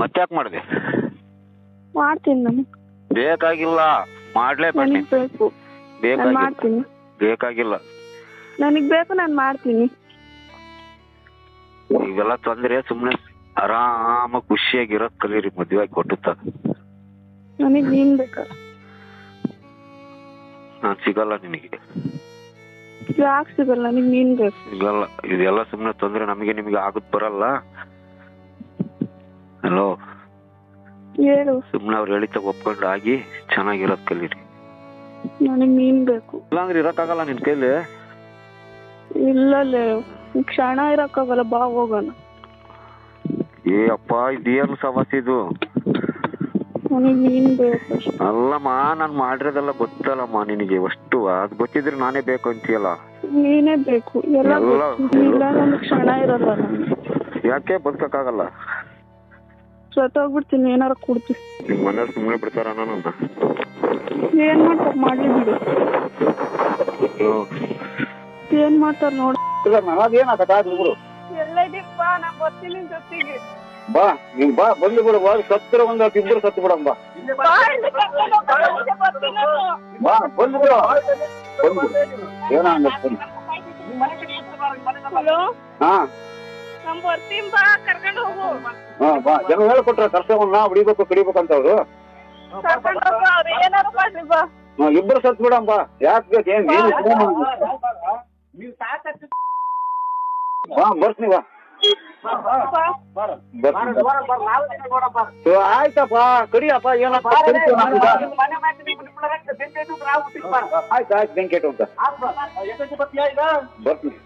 ಮತ್ತ್ಯಾಕ್ ಮಾಡಿದೆ? ಮಾಡ್ತೀನಿ ನಾನು. ಬೇಕಾಗಿಲ್ಲ. ಮಾಡ್ಲೇಬೇಡಿ ನನಗ್ ಬೇಕು. ನಾನು ಬೇಕಾಗಿಲ್ಲ. ಮಾಡ್ತೀನಿ. ಬೇಕಾಗಿಲ್ಲ. ನನಗ್ ಬೇಕು ನಾನು ಮಾಡ್ತೀನಿ. ಇವೆಲ್ಲ ತೊಂದ್ರೆ ಸುಮ್ನೆ ಆರಾಮ ಖುಷಿಯಾಗಿರೋದ್ ಕಲೀರಿ ಮದ್ವೆ ಆಗಿ ಕೊಟ್ಟುತ್ತ. ನನಗ್ ನೀನ್ ಬೇಕ. ನಾನ್ ಸಿಗಲ್ಲ ನಿನಗೆ. ಯಾಕೆ ಸಿಗಲ್ಲ? ನನಗ್ ನೀನ್ ಬೇಕು. ಸಿಗಲ್ಲ. ಇದೆಲ್ಲ ಸುಮ್ನೆ ತೊಂದ್ರೆ ನಮಗೆ ನಿಮಗೆ ಆಗದ್ ಬರಲ್ಲ. ಹಲೋ ಹೇಳು. ಸುಮ್ಮನೆ ಅವ್ರು ಹೇಳಿದ ಒಪ್ಕೊಂಡು ಆಗಿ ಚೆನ್ನಾಗಿರೋದ್ ಕಲೀರಿ ನನಗ್ ನೀನ್ ಬೇಕು. ಇಲ್ಲಾಂದ್ರೆ ಇರಕ್ಕಾಗಲ್ಲ ನಿನ್ ಕೈಲಿ? ಇಲ್ಲಲ್ಲೇ ಕ್ಷಣ ಇರಕ್ಕಾಗಲ್ಲ ಬಾ ಹೋಗೋಣ. ಏ ಅಪ್ಪ ಇದೇನು ಸಮಸ್ಯೆ ಇದು? ನನಗ್ ನೀನ್ ಬೇಕು ಅಲ್ಲಮ್ಮ ನಾನ್ ಮಾಡಿರೋದೆಲ್ಲ ಗೊತ್ತಲ್ಲಮ್ಮ ನಿನಗೆ ಅಷ್ಟು ಅದ್ ಗೊತ್ತಿದ್ರೆ ನಾನೇ ಬೇಕು ಅಂತೀಯಲ್ಲ? ನೀನೇ ಬೇಕು ಎಲ್ಲ ಎಲ್ಲ- ಗೊತ್ತು. ಇಲ್ಲ ನನ್ ಕ್ಷಣ ಇರಲ್ಲ. ಯಾಕೆ ಬದುಕಕ್ಕಾಗಲ್ಲ? ಸತ್ತೋಗ್ಬಿಡ್ತೀನಿ ಏನಾರ ಕೊಡ್ತೀನಿ. ನಿಮ್ ಮನೇಲಿ ಸುಮ್ನೆ ಬಿಡ್ತಾರ ನನ್ನ ಏನ್ ಮಾಡ್ತಾರ? ಮಾಡ್ಲಿ ಬಿಡು. ಏನ್ ಮಾಡ್ತಾರ ನೋಡ. ಬಾ ನಾ ಬರ್ತೀನಿ ನಿನ್ ಜೊತೆಗೆ. ಬಾ ನೀನ್ ಬಾ ಬಂದು ಬಿಡು ಬಾ ಸತ್ತರ ಒಂದ್ ಇಬ್ಬರು ಸತ್ತು ಬಿಡಮ್ ಬಾ. ಬಾ ಬಂದು ಬಿಡು. ಬಂದು ಏನೋ ಹಲೋ ಹಾ. ನಮ್ ಬರ್ತೀನಿ ಬಾ ಕರ್ಕೊಂಡ್ ಹೋಗು. ಹಾ ಬಾ. ಜನ ಹೇಳ್ಕೊಟ್ರ ಕರ್ಸವನ್ನ ಹೊಡಿಬೇಕು ಕಡಿಬೇಕು ಅಂತ ಅವ್ರು. ಕರ್ಕೊಂಡ್ ಹೋಗು ಅವ್ರು ಏನಾರು ಮಾಡ್ಲಿ ಬಾ. ಹಾ, ಇಬ್ರು ಸತ್ ಬಿಡಮ್ ಬಾ. ಯಾಕೆ ಬೇಕು ಏನ್ ಏನು ಬಾ. ಬರ್ತೀನಿ ಬಾ. ಬರ್ತೀನಿ ಸೊ, ಆಯ್ತಪ್ಪ ಕಡಿಯಪ್ಪ ಏನಪ್ಪ ಆಯ್ತಾಯ್ತು ನಮ್ಗೆ. ಆಯ್ತು ಆಯ್ತು ಬೆಂಕಿ ಇಟ್ಟು ಅಂತ ಬರ್ತೀನಿ.